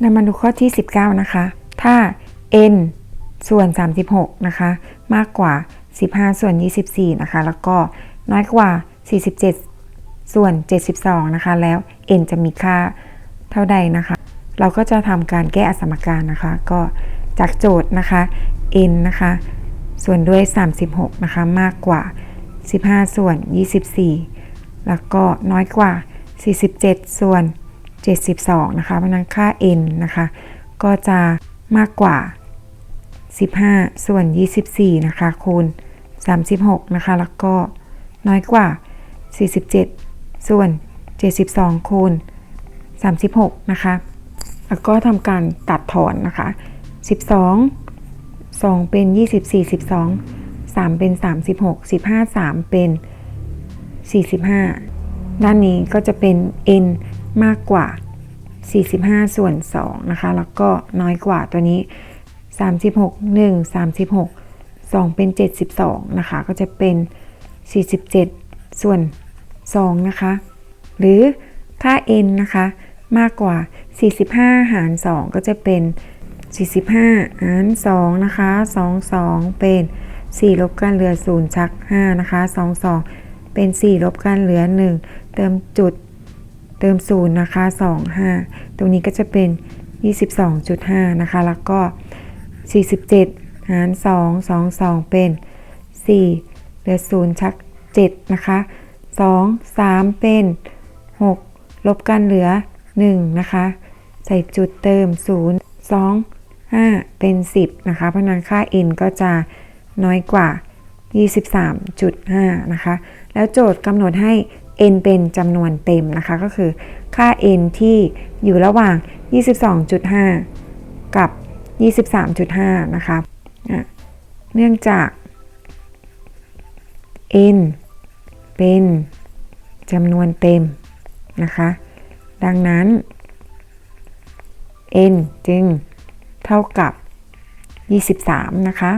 เรามาดูข้อที่ 19 นะคะ ถ้า n ส่วน 36 นะคะ มากกว่า 15 ส่วน 24 นะคะ แล้วก็น้อยกว่า 47 ส่วน 72 นะคะ แล้ว n จะมีค่าเท่าใดนะคะ เราก็จะทำการแก้อสมการนะคะ ก็จากโจทย์นะคะ n นะคะ ส่วนด้วย 36 นะคะ มากกว่า 15 ส่วน 24 แล้วก็น้อยกว่า 47 ส่วน 72 นะคะเพราะนั้นค่า n นะคะ ก็จะมากกว่า 15 ส่วน 24 นะคะ คูณ 36 นะคะ แล้วก็น้อยกว่า 47 ส่วน 72 คูณ 36 นะคะ แล้วก็ทำการตัดถอนนะคะ 12 2 เป็น 24 12 3 เป็น 36 15 3 เป็น 45 ด้านนี้ก็จะเป็น n มากกว่า 45 ส่วน2นะคะ แล้วก็น้อยกว่าตัวนี้ 36 1 36 2 เป็น 72 นะคะ ก็จะเป็น 47 ส่วน2นะคะ หรือถ้า n นะคะ มากกว่า 45 หาร 2 ก็จะเป็น 45 หาร 2 นะคะ 2 2 เป็น 4 ลบกันเหลือ 0 ชัก 5 นะคะ 2 2 เป็น 4 ลบกันเหลือ 1 เติมจุด เติม0นย์นะคะ2 5 ตรงนี้ก็จะเป็น 22.5 นะคะ แล้วก็ 47 หาร 2 2 2 เป็น 4 เหลือ0ชัก 7 นะคะ 2 3 เป็น 6 ลบกันเหลือ 1 นะคะ ใส่จุดเติม 0 2 5 เป็น 10 นะคะ เพราะฉะนั้นค่า n ก็จะน้อยกว่า 23.5 นะคะ แล้วโจทย์กำหนดให้ n เป็นจำนวนเต็มนะคะ ก็คือค่า n ที่อยู่ระหว่าง 22.5 กับ 23.5 นะคะเนื่องจาก n เป็นจำนวนเต็มนะคะ ดังนั้น n จึงเท่ากับ 23 นะคะ